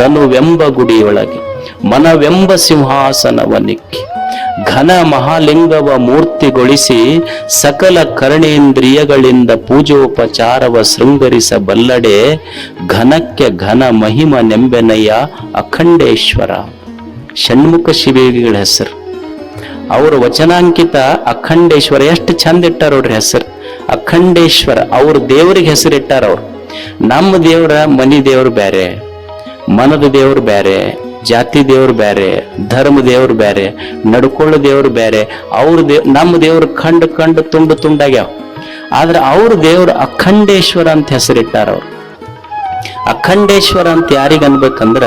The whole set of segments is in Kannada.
ತನುವೆಂಬ ಗುಡಿಯೊಳಗೆ, ಮನವೆಂಬ ಸಿಂಹಾಸನವನಿಕ್ಕಿ ಘನ ಮಹಾಲಿಂಗವ ಮೂರ್ತಿಗೊಳಿಸಿ ಸಕಲ ಕರ್ಣೇಂದ್ರಿಯಗಳಿಂದ ಪೂಜೋಪಚಾರವ ಶೃಂಗರಿಸಬಲ್ಲಡೆ, ಘನಕ್ಕೆ ಘನ ಮಹಿಮ ನೆಂಬೆನಯ್ಯ ಅಖಂಡೇಶ್ವರ. ಷಣ್ಮುಖ ಶಿವಿಗಳ ಹೆಸರು. ಅವ್ರ ವಚನಾಂಕಿತ ಅಖಂಡೇಶ್ವರ, ಎಷ್ಟು ಚಂದ ಇಟ್ಟಾರ ಅವ್ರ ಹೆಸರು? ಅಖಂಡೇಶ್ವರ. ಅವ್ರ ದೇವರಿಗೆ ಹೆಸರಿಟ್ಟಾರ ಅವ್ರು. ನಮ್ಮ ದೇವರ, ಮನಿ ದೇವರು ಬೇರೆ. ಮನದ ದೇವರು ಬೇರೆ, ಜಾತಿ ದೇವ್ರು ಬೇರೆ, ಧರ್ಮ ದೇವ್ರು ಬೇರೆ, ನಡ್ಕೊಳ್ಳ ದೇವ್ರು ಬೇರೆ, ಅವ್ರ ದೇವ್ ನಮ್ಮ ದೇವ್ರು ಕಂಡು ಕಂಡು ತುಂಡು ತುಂಡಾಗ್ಯಾವ. ಆದ್ರೆ ಅವ್ರ ದೇವ್ರು ಅಖಂಡೇಶ್ವರ ಅಂತ ಹೆಸರಿಟ್ಟಾರ ಅವ್ರು. ಅಖಂಡೇಶ್ವರ ಅಂತ ಯಾರಿಗೆ ಅನ್ಬೇಕಂದ್ರ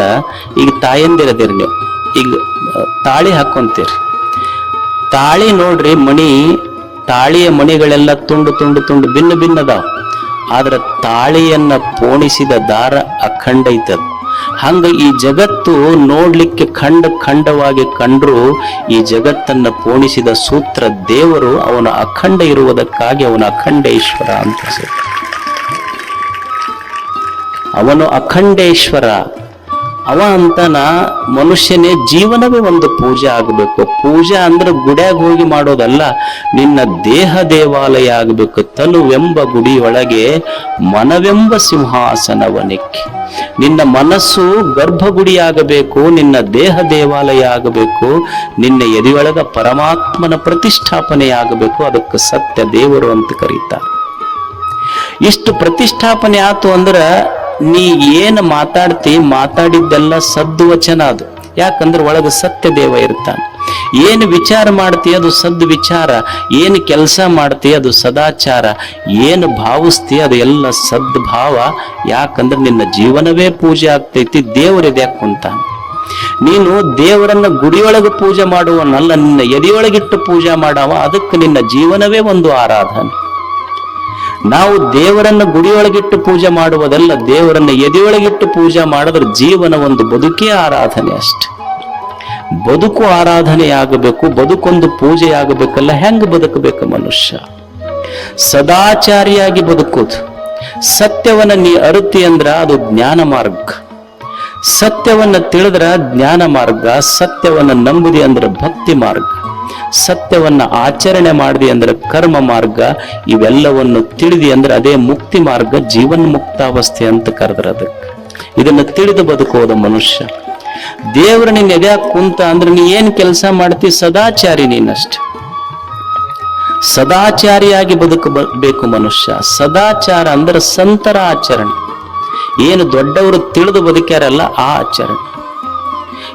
ಈಗ ತಾಯಂದಿರದಿರಿ ನೀವು. ಈಗ ತಾಳಿ ಹಾಕೊಂತೀರಿ. ತಾಳಿ ನೋಡ್ರಿ ಮಣಿ, ತಾಳಿಯ ಮಣಿಗಳೆಲ್ಲ ತುಂಡು ತುಂಡು ತುಂಡು ಭಿನ್ನ ಭಿನ್ನ ಅದಾವ. ಆದ್ರೆ ತಾಳಿಯನ್ನ ಪೋಣಿಸಿದ ದಾರ ಅಖಂಡ ಐತದ. ಹಂಗ ಈ ಜಗತ್ತು ನೋಡ್ಲಿಕ್ಕೆ ಖಂಡ ಖಂಡವಾಗಿ ಕಂಡ್ರು ಈ ಜಗತ್ತನ್ನ ಪೋಣಿಸಿದ ಸೂತ್ರ ದೇವರು ಅವನ ಅಖಂಡ ಇರುವುದಕ್ಕಾಗಿ ಅವನ ಅಖಂಡೇಶ್ವರ ಅಂತ ಅವನು ಅಖಂಡೇಶ್ವರ. ಅವ ಅಂತನ ಮನುಷ್ಯನೇ ಜೀವನವೇ ಒಂದು ಪೂಜೆ ಆಗಬೇಕು. ಪೂಜೆ ಅಂದ್ರೆ ಗುಡ್ಯಾಗ ಹೋಗಿ ಮಾಡೋದಲ್ಲ, ನಿನ್ನ ದೇಹ ದೇವಾಲಯ ಆಗಬೇಕು ತನುವೆಂಬ ಗುಡಿಯೊಳಗೆ ಮನವೆಂಬ ಸಿಂಹಾಸನವನಿಕ್ಕಿ. ನಿನ್ನ ಮನಸ್ಸು ಗರ್ಭಗುಡಿಯಾಗಬೇಕು ನಿನ್ನ ದೇಹ ದೇವಾಲಯ ಆಗಬೇಕು, ನಿನ್ನ ಎದೆಯೊಳಗ ಪರಮಾತ್ಮನ ಪ್ರತಿಷ್ಠಾಪನೆ ಆಗಬೇಕು, ಅದಕ್ಕೆ ಸತ್ಯ ದೇವರು ಅಂತ ಕರೀತಾರೆ. ಇಷ್ಟು ಪ್ರತಿಷ್ಠಾಪನೆ ಆತು ಅಂದ್ರ ನೀ ಏನು ಮಾತಾಡ್ತಿ, ಮಾತಾಡಿದ್ದೆಲ್ಲ ಸದ್ವಚನ ವಚನ ಅದು. ಯಾಕಂದ್ರೆ ಒಳಗೆ ಸತ್ಯ ದೇವ ಇರ್ತಾನೆ. ಏನು ವಿಚಾರ ಮಾಡ್ತಿ ಅದು ಸದ್ ವಿಚಾರ ಏನು ಕೆಲಸ ಮಾಡ್ತಿ ಅದು ಸದಾಚಾರ, ಏನು ಭಾವಿಸ್ತಿ ಅದು ಎಲ್ಲ ಸದ್ಭಾವ. ಯಾಕಂದ್ರೆ ನಿನ್ನ ಜೀವನವೇ ಪೂಜೆ ಆಗ್ತೈತಿ ದೇವರಿದೆ ಕುಂತಾನೆ. ನೀನು ದೇವರನ್ನ ಗುಡಿಯೊಳಗೆ ಪೂಜೆ ಮಾಡುವನಲ್ಲ, ನಿನ್ನ ಎದೆಯೊಳಗಿಟ್ಟು ಪೂಜೆ ಮಾಡವ, ಅದಕ್ಕೆ ನಿನ್ನ ಜೀವನವೇ ಒಂದು ಆರಾಧನೆ. ನಾವು ದೇವರನ್ನ ಗುಡಿಯೊಳಗಿಟ್ಟು ಪೂಜೆ ಮಾಡುವುದಲ್ಲ, ದೇವರನ್ನ ಎದೆಯೊಳಗಿಟ್ಟು ಪೂಜೆ ಮಾಡಿದ್ರೆ ಜೀವನ ಒಂದು ಬದುಕೇ ಆರಾಧನೆ ಅಷ್ಟೆ. ಬದುಕು ಆರಾಧನೆಯಾಗಬೇಕು, ಬದುಕೊಂದು ಪೂಜೆಯಾಗಬೇಕಲ್ಲ, ಹೆಂಗ್ ಬದುಕಬೇಕು ಮನುಷ್ಯ? ಸದಾಚಾರಿಯಾಗಿ ಬದುಕೋದು. ಸತ್ಯವನ್ನ ನೀ ಅರುತಿ ಅಂದ್ರ ಅದು ಜ್ಞಾನ ಮಾರ್ಗ. ಸತ್ಯವನ್ನ ತಿಳಿದ್ರ ಜ್ಞಾನ ಮಾರ್ಗ, ಸತ್ಯವನ್ನ ನಂಬುದಿ ಅಂದ್ರೆ ಭಕ್ತಿ ಮಾರ್ಗ. ಸತ್ಯವನ್ನ ಆಚರಣೆ ಮಾಡಿದೆ ಅಂದ್ರೆ ಕರ್ಮ ಮಾರ್ಗ, ಇವೆಲ್ಲವನ್ನು ತಿಳಿದಿ ಅಂದ್ರೆ ಅದೇ ಮುಕ್ತಿ ಮಾರ್ಗ ಜೀವನ್ ಮುಕ್ತಾವಸ್ಥೆ ಅಂತ ಕರೆದ್ರ ಅದಕ್ಕೆ. ಇದನ್ನ ತಿಳಿದು ಬದುಕೋದ ಮನುಷ್ಯ. ದೇವ್ರ ನಿನ್ನ ಎದ್ಯಾಗ ಕುಂತ ಅಂದ್ರೆ ನೀ ಏನ್ ಕೆಲಸ ಮಾಡ್ತಿ? ಸದಾಚಾರಿ ನೀನಷ್ಟ. ಸದಾಚಾರಿಯಾಗಿ ಬದುಕಬೇಕು ಮನುಷ್ಯ. ಸದಾಚಾರ ಅಂದ್ರೆ ಸಂತರ ಆಚರಣೆ. ಏನು ದೊಡ್ಡವರು ತಿಳಿದು ಬದುಕ್ಯಾರಲ್ಲ ಆ ಆಚರಣೆ.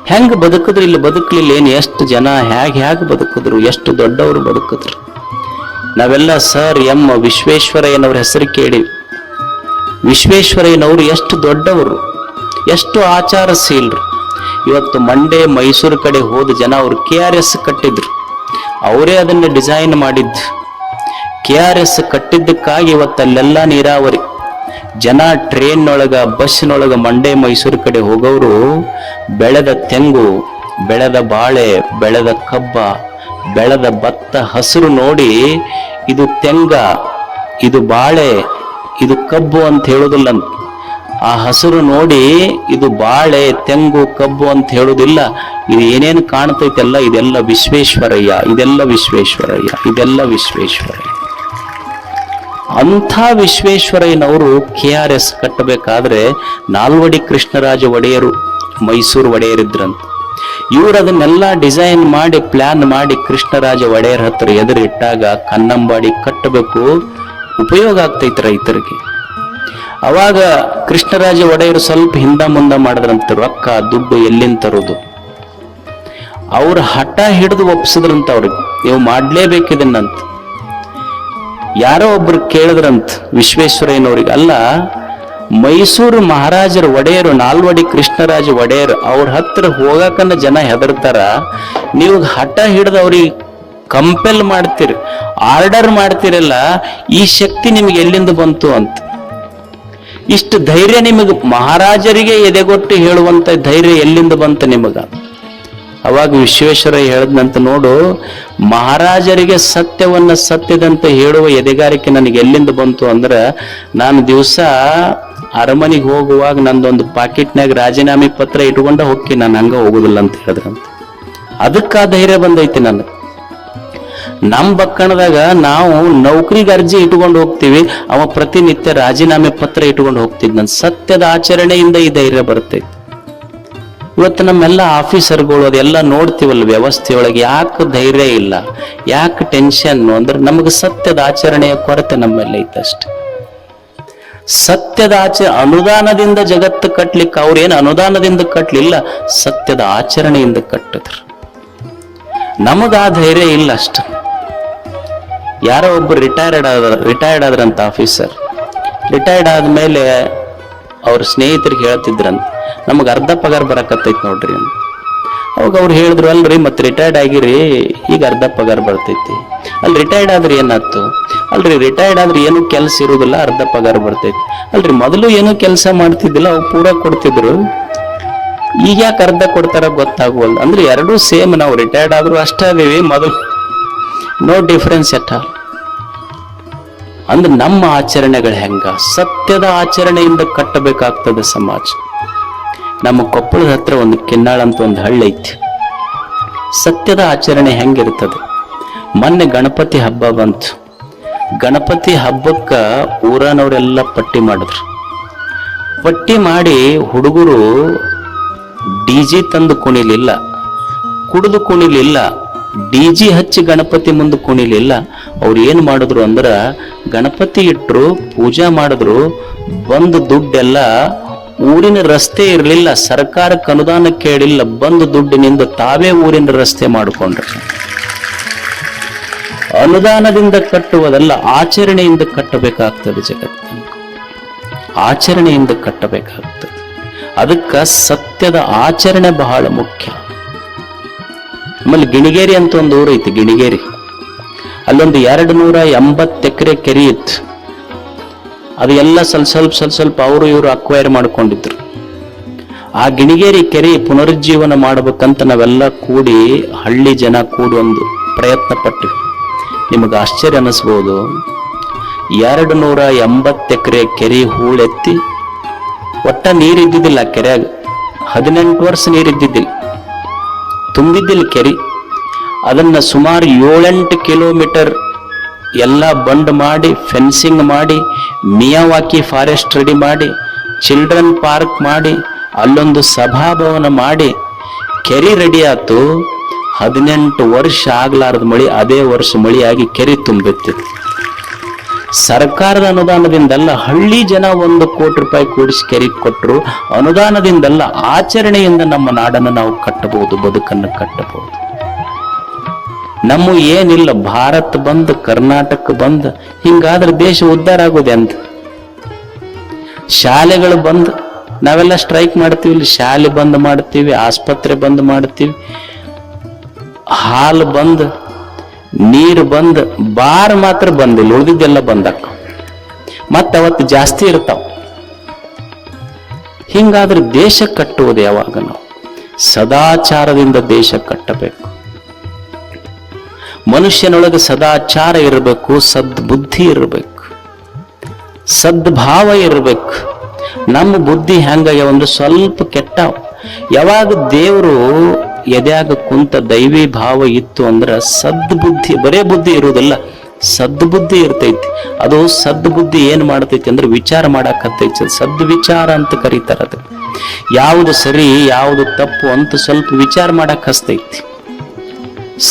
ಹೆಂಗ್ ಬದುಕಿದ್ರು? ಇಲ್ಲಿ ಬದುಕಲಿಲ್ಲ ಏನು? ಎಷ್ಟು ಜನ ಹೇಗೆ ಹೇಗೆ ಬದುಕಿದ್ರು? ಎಷ್ಟು ದೊಡ್ಡವರು ಬದುಕಿದ್ರು? ನಾವೆಲ್ಲ ಸರ್ ಎಂ ವಿಶ್ವೇಶ್ವರಯ್ಯನವ್ರ ಹೆಸರು ಕೇಳಿ. ವಿಶ್ವೇಶ್ವರಯ್ಯನವರು ಎಷ್ಟು ದೊಡ್ಡವರು? ಎಷ್ಟು ಆಚಾರಶೀಲರು. ಇವತ್ತು ಮಂಡೆ ಮೈಸೂರು ಕಡೆ ಹೋದ ಜನ ಅವರು ಕೆ ಆರ್ ಎಸ್ ಕಟ್ಟಿದ್ರು. ಅವರೇ ಅದನ್ನ ಡಿಸೈನ್ ಮಾಡಿದ್ದು. ಕೆ ಆರ್ ಎಸ್ ಕಟ್ಟಿದ್ದಕ್ಕಾಗಿ ಇವತ್ತಲ್ಲೆಲ್ಲ ನೀರಾವರಿ. ಜನ ಟ್ರೈನ್ನೊಳಗ, ಬಸ್ನೊಳಗ ಮಂಡೆ ಮೈಸೂರು ಕಡೆ ಹೋಗೋರು ಬೆಳೆದ ತೆಂಗು, ಬೆಳೆದ ಬಾಳೆ, ಬೆಳೆದ ಕಬ್ಬ, ಬೆಳೆದ ಭತ್ತ ಹಸಿರು ನೋಡಿ ಇದು ತೆಂಗ, ಇದು ಬಾಳೆ, ಇದು ಕಬ್ಬು ಅಂತ ಹೇಳೋದಿಲ್ಲ ಆ ಹಸಿರು ನೋಡಿ ಇದು ಬಾಳೆ, ತೆಂಗು, ಕಬ್ಬು ಅಂತ ಹೇಳುವುದಿಲ್ಲ. ಇದು ಏನೇನು ಕಾಣ್ತೈತೆಲ್ಲ, ಇದೆಲ್ಲ ವಿಶ್ವೇಶ್ವರಯ್ಯ ಇದೆಲ್ಲ ವಿಶ್ವೇಶ್ವರಯ್ಯ ಇದೆಲ್ಲ ವಿಶ್ವೇಶ್ವರಯ್ಯ. ಅಂಥ ವಿಶ್ವೇಶ್ವರಯ್ಯನವರು ಕೆ ಆರ್ ಎಸ್ ಕಟ್ಟಬೇಕಾದ್ರೆ ನಾಲ್ವಡಿ ಕೃಷ್ಣರಾಜ ಒಡೆಯರು ಮೈಸೂರು ಒಡೆಯರಿದ್ರಂತ. ಇವ್ರು ಅದನ್ನೆಲ್ಲ ಡಿಸೈನ್ ಮಾಡಿ, ಪ್ಲಾನ್ ಮಾಡಿ ಕೃಷ್ಣರಾಜ ಒಡೆಯರ್ ಹತ್ರ ಎದುರಿಟ್ಟಾಗ ಕನ್ನಂಬಾಡಿ ಕಟ್ಟಬೇಕು, ಉಪಯೋಗ ಆಗ್ತೈತೆ ರೈತರಿಗೆ. ಅವಾಗ ಕೃಷ್ಣರಾಜ ಒಡೆಯರು ಸ್ವಲ್ಪ ಹಿಂದ ಮುಂದ ಮಾಡಿದ್ರಂತ ರೊಕ್ಕ, ದುಡ್ಡು ಎಲ್ಲಿಂದ ತರೋದು. ಅವ್ರ ಹಠ ಹಿಡಿದು ಒಪ್ಸಿದ್ರಂತ ಅವ್ರಿಗೆ. ನೀವು ಮಾಡ್ಲೇಬೇಕಿದನ್ನಂತ ಯಾರೋ ಒಬ್ರು ಕೇಳಿದ್ರಂತ ವಿಶ್ವೇಶ್ವರಯ್ಯನವ್ರಿಗೆ, ಅಲ್ಲ ಮೈಸೂರು ಮಹಾರಾಜರ ಒಡೆಯರು, ನಾಲ್ವಡಿ ಕೃಷ್ಣರಾಜ ಒಡೆಯರು, ಅವ್ರ ಹತ್ರ ಹೋಗಕನ್ನ ಜನ ಹೆದರ್ತಾರ. ನೀವು ಹಠ ಹಿಡಿದು ಅವ್ರಿಗೆ ಕಂಪೆಲ್ ಮಾಡ್ತೀರಿ, ಆರ್ಡರ್ ಮಾಡ್ತಿರಲ್ಲ, ಈ ಶಕ್ತಿ ನಿಮ್ಗೆ ಎಲ್ಲಿಂದ ಬಂತು ಅಂತ. ಇಷ್ಟು ಧೈರ್ಯ ನಿಮಗೆ ಮಹಾರಾಜರಿಗೆ ಎದೆಗೊಟ್ಟು ಹೇಳುವಂತ ಧೈರ್ಯ ಎಲ್ಲಿಂದ ಬಂತು ನಿಮಗ? ಅವಾಗ ವಿಶ್ವೇಶ್ವರ ಹೇಳದ್ನಂತ ನೋಡು, ಮಹಾರಾಜರಿಗೆ ಸತ್ಯವನ್ನ ಸತ್ಯದಂತೆ ಹೇಳುವ ಎದೆಗಾರಿಕೆ ನನಗೆ ಎಲ್ಲಿಂದ ಬಂತು ಅಂದ್ರೆ, ನಾನು ದಿವಸ ಅರಮನೆಗೆ ಹೋಗುವಾಗ ನಂದೊಂದು ಪಾಕೆಟ್ನಾಗ ರಾಜೀನಾಮೆ ಪತ್ರ ಇಟ್ಕೊಂಡ ಹೋಗಿ ನಾನು ಹಂಗ ಹೋಗುದಿಲ್ಲ ಅಂತ ಹೇಳಿದ್ರಂತ. ಅದಕ್ಕ ಧೈರ್ಯ ಬಂದೈತಿ ನನಗೆ. ನಮ್ ಬಕ್ಕಣದಾಗ ನಾವು ನೌಕರಿಗೆ ಅರ್ಜಿ ಇಟ್ಕೊಂಡು ಹೋಗ್ತೀವಿ, ಅವ ಪ್ರತಿನಿತ್ಯ ರಾಜೀನಾಮೆ ಪತ್ರ ಇಟ್ಕೊಂಡು ಹೋಗ್ತಿದ್ ನನ್ ಸತ್ಯದ ಆಚರಣೆಯಿಂದ ಈ ಧೈರ್ಯ ಬರ್ತೈತಿ. ಇವತ್ತು ನಮ್ಮೆಲ್ಲ ಆಫೀಸರ್ಗಳು ಅದೆಲ್ಲ ನೋಡ್ತೀವಲ್ಲ ವ್ಯವಸ್ಥೆಯೊಳಗೆ ಯಾಕೆ ಧೈರ್ಯ ಇಲ್ಲ, ಯಾಕೆ ಟೆನ್ಷನ್ ಅಂದ್ರೆ ನಮಗೆ ಸತ್ಯದ ಆಚರಣೆಯ ಕೊರತೆ ನಮ್ಮಲ್ಲಿ ಐತಷ್ಟೆ. ಸತ್ಯದ ಆಚೆ ಅನುದಾನದಿಂದ ಜಗತ್ತು ಕಟ್ಲಿಕ್ಕೆ ಅವ್ರೇನು ಅನುದಾನದಿಂದ ಕಟ್ಲಿಲ್ಲ, ಸತ್ಯದ ಆಚರಣೆಯಿಂದ ಕಟ್ಟಿದ್ರು. ನಮಗ ಆ ಧೈರ್ಯ ಇಲ್ಲ ಅಷ್ಟ. ಯಾರೋ ಒಬ್ರು ರಿಟೈರ್ಡ್ ಆದ ರಿಟೈರ್ಡ್ ಆದ್ರಂತ ಆಫೀಸರ್ ರಿಟೈರ್ಡ್ ಆದ್ಮೇಲೆ ಅವ್ರ ಸ್ನೇಹಿತರಿಗೆ ಹೇಳ್ತಿದ್ರಂತ, ನಮಗೆ ಅರ್ಧ ಪಗಾರ ಬರಕತ್ತೈತಿ ನೋಡ್ರಿ ಅಂತ. ಅವಾಗ ಅವ್ರು ಹೇಳಿದ್ರು, ಅಲ್ರಿ ಮತ್ತೆ ರಿಟೈರ್ಡ್ ಆಗಿರಿ, ಈಗ ಅರ್ಧ ಪಗಾರ ಬರ್ತೈತಿ. ಅಲ್ಲಿ ರಿಟೈರ್ಡ್ ಆದ್ರೆ ಏನಾಯ್ತು? ಅಲ್ರಿ ರಿಟೈರ್ಡ್ ಆದ್ರೆ ಏನು ಕೆಲಸ ಇರುವುದಿಲ್ಲ ಅರ್ಧ ಪಗಾರ ಬರ್ತೈತಿ. ಅಲ್ರಿ, ಮೊದಲು ಏನು ಕೆಲಸ ಮಾಡ್ತಿದ್ದಿಲ್ಲ, ಅವು ಪೂರ ಕೊಡ್ತಿದ್ರು. ಈಗ ಯಾಕೆ ಅರ್ಧ ಕೊಡ್ತಾರ ಗೊತ್ತಾಗುವಲ್ದು. ಅಂದ್ರೆ ಎರಡೂ ಸೇಮ್ ನಾವು ರಿಟೈರ್ಡ್ ಆದ್ರು ಅಷ್ಟೇ ಅದೀವಿ, ಮೊದಲು ನೋ ಡಿಫರೆನ್ಸ್ ಎಟ್ ಆಲ್ ಅಂದ್ರೆ ನಮ್ಮ ಆಚರಣೆಗಳು ಹೆಂಗ? ಸತ್ಯದ ಆಚರಣೆಯಿಂದ ಕಟ್ಟಬೇಕಾಗ್ತದೆ ಸಮಾಜ. ನಮ್ಮ ಕೊಪ್ಪಳದ ಹತ್ರ ಒಂದು ಕಿನ್ನಾಳ ಅಂತ ಒಂದು ಹಳ್ಳಿ ಐತಿ. ಸತ್ಯದ ಆಚರಣೆ ಹೆಂಗಿರ್ತದೆ? ಮೊನ್ನೆ ಗಣಪತಿ ಹಬ್ಬ ಬಂತು. ಗಣಪತಿ ಹಬ್ಬಕ್ಕ ಊರನವರೆಲ್ಲ ಪಟ್ಟಿ ಮಾಡಿದ್ರು. ಪಟ್ಟಿ ಮಾಡಿ ಹುಡುಗರು ಡಿ ಜಿ ತಂದು ಕುಣಿಲಿಲ್ಲ, ಕುಡಿದು ಕುಣಿಲಿಲ್ಲ, ಡಿ ಜಿ ಹಚ್ಚಿ ಗಣಪತಿ ಮುಂದೆ ಕುಣಿಲಿಲ್ಲ. ಅವ್ರು ಏನು ಮಾಡಿದ್ರು ಅಂದ್ರೆ ಗಣಪತಿ ಇಟ್ಟರು ಪೂಜೆ ಮಾಡಿದ್ರು, ಬಂದ ದುಡ್ಡೆಲ್ಲ ಊರಿನ ರಸ್ತೆ ಇರಲಿಲ್ಲ, ಸರ್ಕಾರಕ್ಕೆ ಅನುದಾನ ಕೇಳಿಲ್ಲ, ಬಂದ ದುಡ್ಡಿನಿಂದ ತಾವೇ ಊರಿನ ರಸ್ತೆ ಮಾಡಿಕೊಂಡ್ರು. ಅನುದಾನದಿಂದ ಕಟ್ಟುವುದಲ್ಲ, ಆಚರಣೆಯಿಂದ ಕಟ್ಟಬೇಕಾಗ್ತದೆ ಜಗತ್ತನ್ನು ಆಚರಣೆಯಿಂದ ಕಟ್ಟಬೇಕಾಗ್ತದೆ. ಅದಕ್ಕ ಸತ್ಯದ ಆಚರಣೆ ಬಹಳ ಮುಖ್ಯ. ಆಮೇಲೆ ಗಿಣಿಗೇರಿ ಅಂತ ಒಂದು ಊರು ಐತಿ, ಗಿಣಿಗೇರಿ. ಅಲ್ಲೊಂದು ಎರಡು ನೂರ ಎಂಬತ್ತು ಎಕರೆ ಕೆರೆ ಇತ್ತು. ಅದು ಸ್ವಲ್ಪ ಸ್ವಲ್ಪ ಸ್ವಲ್ಪ ಸ್ವಲ್ಪ ಅವರು ಇವರು ಅಕ್ವೈರ್ ಮಾಡ್ಕೊಂಡಿದ್ರು. ಆ ಗಿಣಿಗೇರಿ ಕೆರೆ ಪುನರುಜ್ಜೀವನ ಮಾಡಬೇಕಂತ ನಾವೆಲ್ಲ ಕೂಡಿ ಹಳ್ಳಿ ಜನ ಕೂಡಿ ಒಂದು ಪ್ರಯತ್ನ ಪಟ್ಟಿವಿ ನಿಮಗೆ ಆಶ್ಚರ್ಯ ಅನ್ನಿಸ್ಬೋದು. ಎರಡು ನೂರ ಎಂಬತ್ತು ಎಕರೆ ಕೆರೆ ಹೂಳೆತ್ತಿ, ಒಟ್ಟ ನೀರಿದ್ದಿದ್ದಿಲ್ಲ ಆ ಕೆರೆಯಾಗ ಹದಿನೆಂಟು ವರ್ಷ ನೀರಿದ್ದಿದ್ದಿಲ್ಲ ತುಂಬಿದ್ದಿಲ್ಲ ಕೆರೆ. ಅದನ್ನ ಸುಮಾರು ಏಳೆಂಟು ಕಿಲೋಮೀಟರ್ ಎಲ್ಲ ಬಂಡ್ ಮಾಡಿ, ಫೆನ್ಸಿಂಗ್ ಮಾಡಿ, ಮಿಯಾವಾಕಿ ಫಾರೆಸ್ಟ್ ರೆಡಿ ಮಾಡಿ, ಚಿಲ್ಡ್ರನ್ ಪಾರ್ಕ್ ಮಾಡಿ, ಅಲ್ಲೊಂದು ಸಭಾಭವನ ಮಾಡಿ, ಕೆರೆ ರೆಡಿ ಆತು ಹದಿನೆಂಟು ವರ್ಷ ಆಗ್ಲಾರದ ಮಳಿ, ಅದೇ ವರ್ಷ ಮಳಿಯಾಗಿ ಕೆರೆ ತುಂಬಿತ್ತು. ಸರ್ಕಾರದ ಅನುದಾನದಿಂದಲ್ಲ ಹಳ್ಳಿ ಜನ ಒಂದು ಕೋಟಿ ರೂಪಾಯಿ ಕೂಡಿಸಿ ಕೆರೆ ಕೊಟ್ಟರು ಅನುದಾನದಿಂದಲ್ಲ ಆಚರಣೆಯಿಂದ ನಮ್ಮ ನಾಡನ್ನು ನಾವು ಕಟ್ಟಬಹುದು, ಬದುಕನ್ನು ಕಟ್ಟಬಹುದು. ನಮ್ಮ ಏನಿಲ್ಲ, ಭಾರತ್ ಬಂದ್, ಕರ್ನಾಟಕ ಬಂದ್, ಹಿಂಗಾದ್ರೆ ದೇಶ ಉದ್ಧಾರ ಆಗೋದೆ ಅಂತ. ಶಾಲೆಗಳು ಬಂದ್, ನಾವೆಲ್ಲ ಸ್ಟ್ರೈಕ್ ಮಾಡ್ತೀವಿ ಶಾಲೆ ಬಂದ್ ಮಾಡ್ತೀವಿ, ಆಸ್ಪತ್ರೆ ಬಂದ್ ಮಾಡ್ತೀವಿ. ಹಾಲು ಬಂದ್, ನೀರು ಬಂದ್, ಬಾರ್ ಮಾತ್ರ ಬಂದಿಲ್ಲ ಉಳಿದಿದ್ದೆಲ್ಲ ಬಂದಕ್ಕ. ಮತ್ತೆ ಅವತ್ತು ಜಾಸ್ತಿ ಇರ್ತಾವ. ಹಿಂಗಾದ್ರೆ ದೇಶ ಕಟ್ಟುವುದು ಯಾವಾಗ ನಾವು? ಸದಾಚಾರದಿಂದ ದೇಶ ಕಟ್ಟಬೇಕು. ಮನುಷ್ಯನೊಳಗೆ ಸದಾಚಾರ ಇರಬೇಕು ಸದ್ಬುದ್ಧಿ ಇರಬೇಕು. ಸದ್ಭಾವ ಇರಬೇಕು. ನಮ್ಮ ಬುದ್ಧಿ ಹೆಂಗ ಅಂದ್ರೆ ಸ್ವಲ್ಪ ಕೆಟ್ಟ ಯಾವಾಗ ದೇವರು ಎದ್ಯಾಗ ಕುಂತ ದೈವಿ ಭಾವ ಇತ್ತು ಅಂದ್ರ ಸದ್ಬುದ್ಧಿ, ಬರೇ ಬುದ್ಧಿ ಇರುವುದಲ್ಲ. ಸದ್ಬುದ್ಧಿ ಇರ್ತೈತಿ. ಅದು ಸದ್ಬುದ್ಧಿ ಏನ್ ಮಾಡ್ತೈತಿ ಅಂದ್ರೆ ವಿಚಾರ ಮಾಡಾಕತ್ತೈತಿ ಸದ್ವಿಚಾರ ಅಂತ ಕರೀತಾರ ಅದು ಯಾವುದು ಸರಿ, ಯಾವುದು ತಪ್ಪು ಅಂತ ಸ್ವಲ್ಪ ವಿಚಾರ ಮಾಡಕ್ ಹಸ್ತೈತಿ.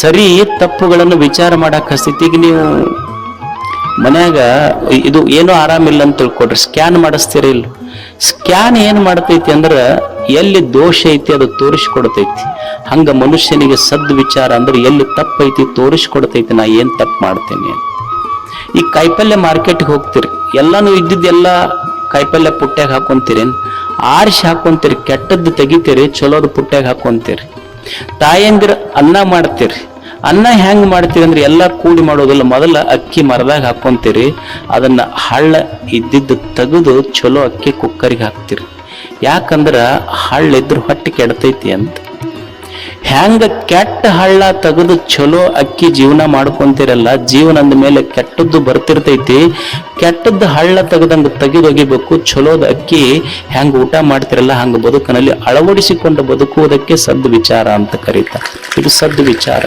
ಸರಿ, ತಪ್ಪುಗಳನ್ನು ವಿಚಾರ ಮಾಡಕ್ ಹಸ್ತೈತಿ. ಈಗ ನೀವು ಮನ್ಯಾಗ ಇದು ಏನೋ ಆರಾಮಿಲ್ಲ ಅಂತ ತಿಳ್ಕೊಡ್ರಿ ಸ್ಕ್ಯಾನ್ ಮಾಡಿಸ್ತೀರಿ ಇಲ್ಲ ಸ್ಕ್ಯಾನ್ ಏನ್ ಮಾಡ್ತೈತಿ ಅಂದ್ರ ಎಲ್ಲಿ ದೋಷ ಐತಿ ಅದು ತೋರಿಸ್ಕೊಡ್ತೈತಿ. ಹಂಗ ಮನುಷ್ಯನಿಗೆ ಸದ್ ವಿಚಾರ ಅಂದ್ರೆ ಎಲ್ಲಿ ತಪ್ಪೈತಿ ತೋರಿಸ್ಕೊಡ್ತೈತಿ, ನಾ ಏನ್ ತಪ್ಪು ಮಾಡ್ತೇನೆ. ಈ ಕಾಯಿಪಲ್ಯ ಮಾರ್ಕೆಟ್ಗೆ ಹೋಗ್ತೀರಿ. ಎಲ್ಲಾನು ಇದ್ದಿದ್ದೆಲ್ಲ ಕಾಯಿಪಲ್ಯ ಪುಟ್ಟ್ಯಾಗ ಹಾಕೊಂತೀರಿ ಆರಿಸಿ ಹಾಕೊಂತೀರಿ, ಕೆಟ್ಟದ್ದು ತೆಗಿತೀರಿ, ಚಲೋದು ಪುಟ್ಟ್ಯಾಗ ಹಾಕೊಂತೀರಿ. ತಾಯಂದಿರ ಅನ್ನ ಮಾಡ್ತೀರಿ. ಅನ್ನ ಹೆಂಗ್ ಮಾಡ್ತೀರಿ ಅಂದ್ರೆ ಎಲ್ಲ ಕೂಡಿ ಮಾಡೋದಿಲ್ಲ. ಮೊದಲ ಅಕ್ಕಿ ಮರದಾಗ ಹಾಕೊಂತೀರಿ. ಅದನ್ನ ಹಳ್ಳ ಇದ್ದಿದ್ದು ತೆಗೆದು ಚಲೋ ಅಕ್ಕಿ ಕುಕ್ಕರಿಗೆ ಹಾಕ್ತೀರಿ. ಯಾಕಂದ್ರ ಹಳ್ಳ ಇದ್ರ ಹೊಟ್ಟೆ ಕೆಡತೈತಿ ಅಂತ. ಹೆಂಗ ಕೆಟ್ಟ ಹಳ್ಳ ತೆಗೆದು ಚಲೋ ಅಕ್ಕಿ ಜೀವನ ಮಾಡ್ಕೊಂತಿರಲ್ಲ ಜೀವನ ಅಂದ ಮೇಲೆ ಕೆಟ್ಟದ್ದು ಬರ್ತಿರ್ತೈತಿ. ಕೆಟ್ಟದ್ದು ಹಳ್ಳ ತೆಗೆದಂಗ ತೆಗೆದೊಗಿಬೇಕು ಚಲೋದ ಅಕ್ಕಿ ಹ್ಯಾಂಗ ಊಟ ಮಾಡ್ತಿರಲ್ಲ, ಹಂಗ ಬದುಕಿನಲ್ಲಿ ಅಳವಡಿಸಿಕೊಂಡು ಬದುಕುವುದಕ್ಕೆ ಸದ್ ವಿಚಾರ ಅಂತ ಕರೀತಾರೆ. ಇದು ಸದ್ ವಿಚಾರ.